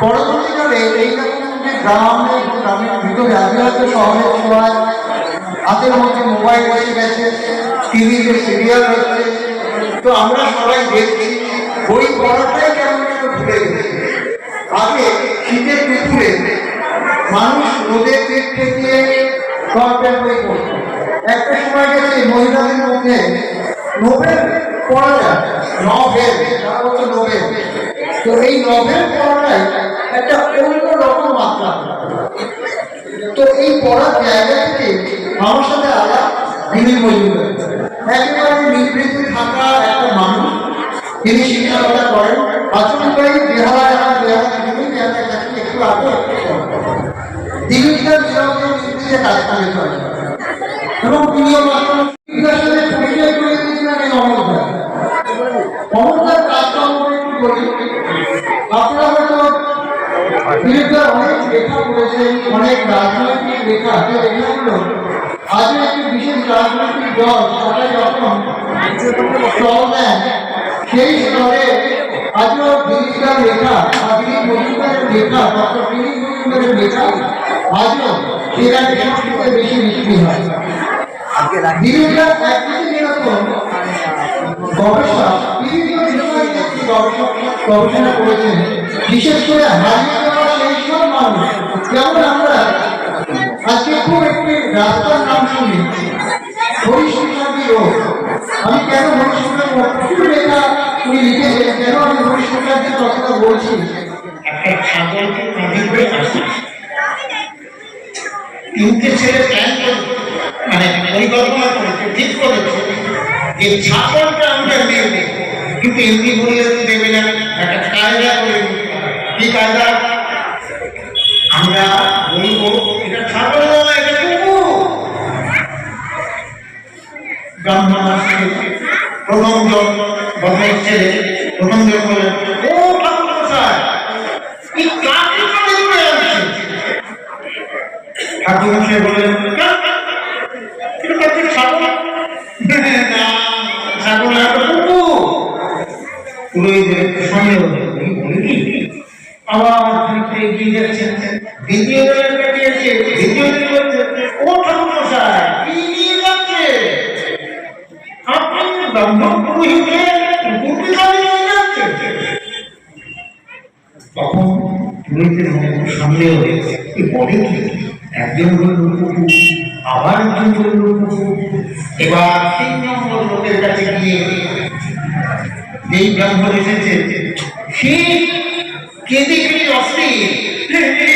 পরবর্তীকালে এই রকম যে গ্রামে গ্রামের ভিতরে আগে হয়তো শহরের সবাই হাতের মধ্যে মোবাইল এসে গেছে, টিভিতে সিরিয়াল হচ্ছে। তো আমরা সবাই দেখছি বই পড়াটাই কেমন যেন ভুলে আগে শীতের দুপুরে মানুষ রোদের পেট ঠেকিয়ে গল্পের বই পড়ত। একটা সময় গেছে মহিলাদের মধ্যে নোবেল পড়া যায় নভেল তারা বলছে নোবেল। তো এই নভেল পড়াটাই একটা অন্য রকম মাত্রা। তো এই পড়ার জায়গা থেকে আমার সাথে আলাদা মজুমদার একেবারে নিবৃত্তি থাকা একটা মানুষ, তিনি শিক্ষকতা করেন। আচরণকারী বেহারা যারা বেহারা একটু আগে দিলীপদার বিরোধী নির্দেশে কাজ করে এবং তিনিও লেখা করেছেন অনেক রাজনৈতিক লেখা যে লেখাগুলো আজও একটি বিশেষ রাজনৈতিক দল সবাই যখন স্টল দেন সেই স্তরে আজও দিলীপদার লেখা দিলীপ মজুমদারের লেখা ডক্টর দিলীপ মজুমদারের লেখা আজও সেরা দেশটিতে বেশি বিক্রি হয়। দিলীপদার একদিকে যেরকম গবেষক বিভিন্ন বিষয়ে গবেষক গবেষণা করেছেন বিশেষ করে হারিয়ে মানুষ যেমন আমরা আজকে খুব একটি রাস্তার নাম শুনি হরিশঙ্করী আমি কেন হরিশঙ্কর প্রচুর লিখেছেন, কেন আমি হরিশঙ্করদের কথাটা বলছি? ছাগলকে মানে ঠিক করেছে কিন্তু এমনি বললে দেবে না, একটা কায়দা করে। কি কায়দা? আমরা বলব এটা ছাগল নয় এটা কুকুর ব্রাহ্মণ আসছে প্রথম জন বদমের ছেলে প্রথম জন বলেন ও ঠাকুর আনছে ঠাকুর "না, এটা কাকে ছাগল না ছাগল না এটা কুকুর পুরোহিতের সন্দেহ হলো, এই বলে কি? আবার খানিকটা এগিয়ে যাচ্ছেন দ্বিতীয় এবার তিন লোকের কাছে গিয়ে যেই ব্রাহ্মণ এসেছে সে কেঁদে কেঁদে অস্থির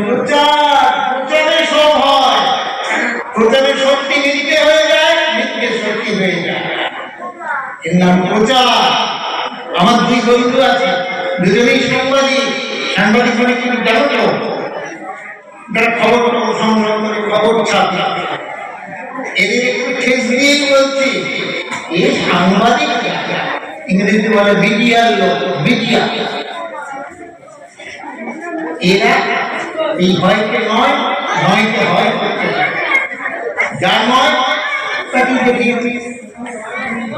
প্রচার প্রচারে সব হয় প্রচারে সত্যি মিথ্যে হয়ে যায় সত্যি হয়ে যায় এর নাম প্রচার আমার দুই বন্ধু আছে দুজনেই সাংবাদিক সাংবাদিক মানে কিন্তু জানো তো যারা খবর সংগ্রহ করে খবর ছাপে এদের একটু ঠেস দিয়েই বলছি, এ সাংবাদিক। ইংরেজিতে বলে মিডিয়ার লোক, মিডিয়া এরা এই হয়কে নয়, নয়কে হয়। যার নয় তাকে দিই।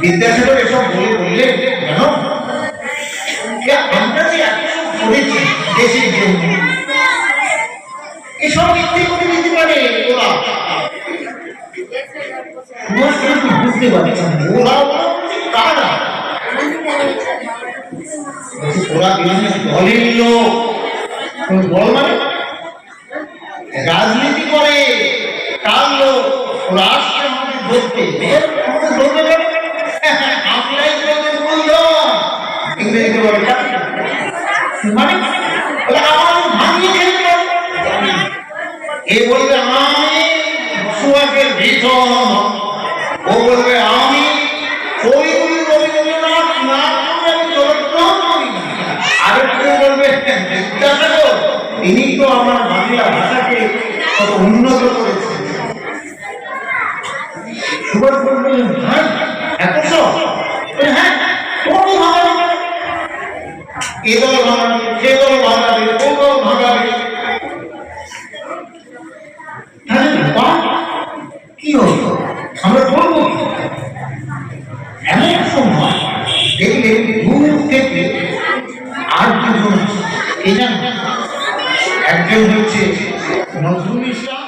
বিদ্যাসাগর এসব বলে বললেন জানো যে আমরা যে করেছি দেশের জন্য, এসব মিথ্যে করে পারে ওরা বুঝতে পারছেন ওরা ওরা হচ্ছে কারা ওরা বিভিন্ন দলের লোক? দল মানে রাজনীতি করে, কার লোক? বলে মানে এ বলবে আমি সুয়াকের ভীষণ বিদ্যাসাগর তিনি তো আমার বাংলা ভাষাকে কত উন্নত হ্যাঁ এত হ্যাঁ কোনো ভাঙাবে এ দল ভাঙাবে, সে দল ভাঙাবে, ও দল কি হলো? নজরুল ইসলাম